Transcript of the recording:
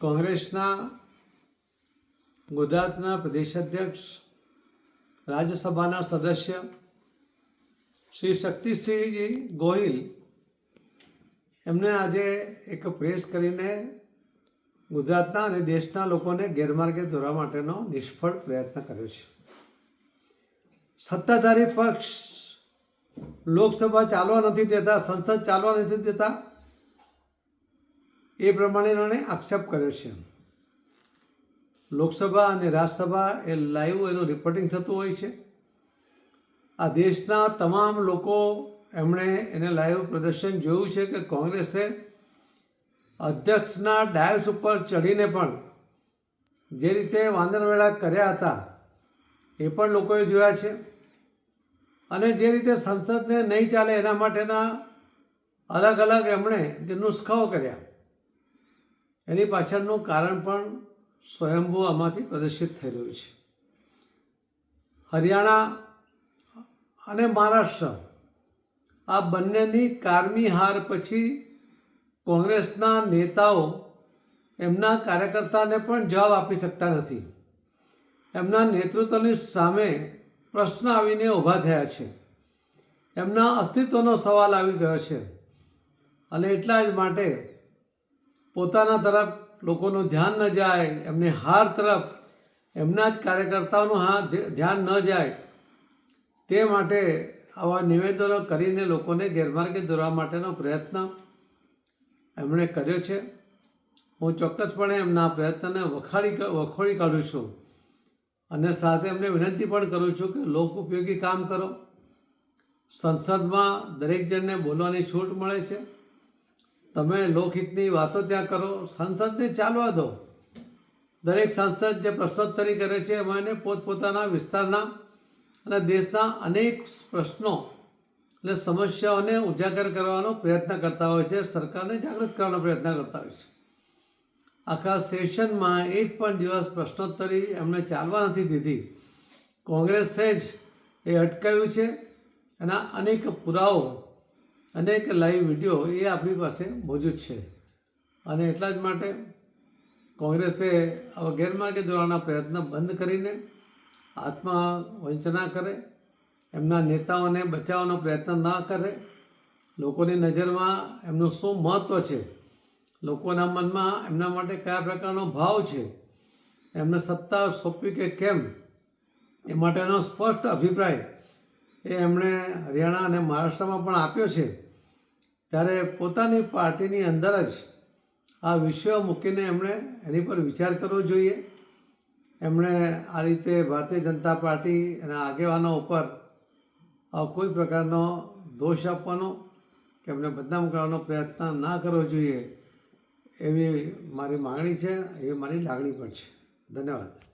કોંગ્રેસના ગુજરાતના પ્રદેશ અધ્યક્ષ રાજ્યસભાના સદસ્ય શ્રી શક્તિસિંહજી ગોહિલ, એમને આજે એક પ્રેસ કરીને ગુજરાતના અને દેશના લોકોને ગેરમાર્ગે દોરવા માટેનો નિષ્ફળ પ્રયત્ન કર્યો છે. સત્તાધારી પક્ષ લોકસભા ચાલવા નથી દેતા, સંસદ ચાલવા નથી દેતા એ પ્રમાણે એમણે આક્ષેપ કર્યો છે. લોકસભા અને રાજ્યસભા એ લાઈવ એનું રિપોર્ટિંગ થતું હોય છે. આ દેશના તમામ લોકો એમણે એને લાઈવ પ્રદર્શન જોયું છે કે કોંગ્રેસે અધ્યક્ષના ડાયસ ઉપર ચડીને પણ જે રીતે વાંદરવેળા કર્યા હતા, એ પણ લોકોએ જોયા છે. અને જે રીતે સંસદને નહીં ચાલે એના માટેના અલગ અલગ એમણે જે નુસ્ખાઓ કર્યા. એની પાછળનું કારણ પણ સ્વયંભૂ આમાંથી પ્રદર્શિત થઈ રહ્યું છે. હરિયાણા અને મહારાષ્ટ્ર, આ બંનેની કારમી હાર પછી કોંગ્રેસના નેતાઓ એમના કાર્યકર્તાને પણ જવાબ આપી શકતા નથી. એમના નેતૃત્વની સામે પ્રશ્ન આવીને ઊભા થયા છે. એમના અસ્તિત્વનો સવાલ આવી ગયો છે. અને એટલા જ માટે પોતાના તરફ લોકોનું ધ્યાન ન જાય, એમની હાર તરફ એમના જ કાર્યકર્તાઓનું હા ધ્યાન ન જાય, તે માટે આવા નિવેદનો કરીને લોકોને ગેરમાર્ગે દોરવા માટેનો પ્રયત્ન એમણે કર્યો છે. હું ચોક્કસપણે એમના પ્રયત્નને વખાડી વખોડી કાઢું છું અને સાથે એમને વિનંતી પણ કરું છું કે લોક ઉપયોગી કામ કરો. સંસદમાં દરેક જણને બોલવાની છૂટ મળે છે. તમે લોકહિતની વાતો ત્યાં કરો, સંસદને ચાલવા દો. દરેક સાંસદ જે પ્રશ્નોત્તરી કરે છે, એમાં એને પોતપોતાના વિસ્તારના અને દેશના અનેક પ્રશ્નો અને સમસ્યાઓને ઉજાગર કરવાનો પ્રયત્ન કરતા હોય છે. સરકારને જાગૃત કરવાનો પ્રયત્ન કરતા હોય છે. આખા સેશનમાં એક પણ દિવસ પ્રશ્નોત્તરી એમણે ચાલવા નથી દીધી. કોંગ્રેસે જ એ અટકાવ્યું છે. એના અનેક પુરાવો અનેક લાઈવ વીડિયો એ આપણી પાસે મોજૂદ છે. અને એટલા જ માટે કોંગ્રેસે આવા ગેરમાર્ગે દોરવાના પ્રયત્ન બંધ કરીને આત્મવંચના કરે, એમના નેતાઓને બચાવવાનો પ્રયત્ન ના કરે. લોકોની નજરમાં એમનું શું મહત્ત્વ છે? લોકોના મનમાં એમના માટે કયા પ્રકારનો ભાવ છે? એમને સત્તા સોંપવી કે કેમ? એ માટેનો સ્પષ્ટ અભિપ્રાય એ એમણે હરિયાણા અને મહારાષ્ટ્રમાં પણ આપ્યો છે. ત્યારે પોતાની પાર્ટીની અંદર જ આ વિષયો મૂકીને એમણે એની પર વિચાર કરવો જોઈએ. એમણે આ રીતે ભારતીય જનતા પાર્ટી એના આગેવાનો ઉપર કોઈ પ્રકારનો દોષ આપવાનો કે એમને બદનામ કરવાનો પ્રયત્ન ના કરવો જોઈએ એવી મારી માગણી છે, એવી મારી લાગણી પણ છે. ધન્યવાદ.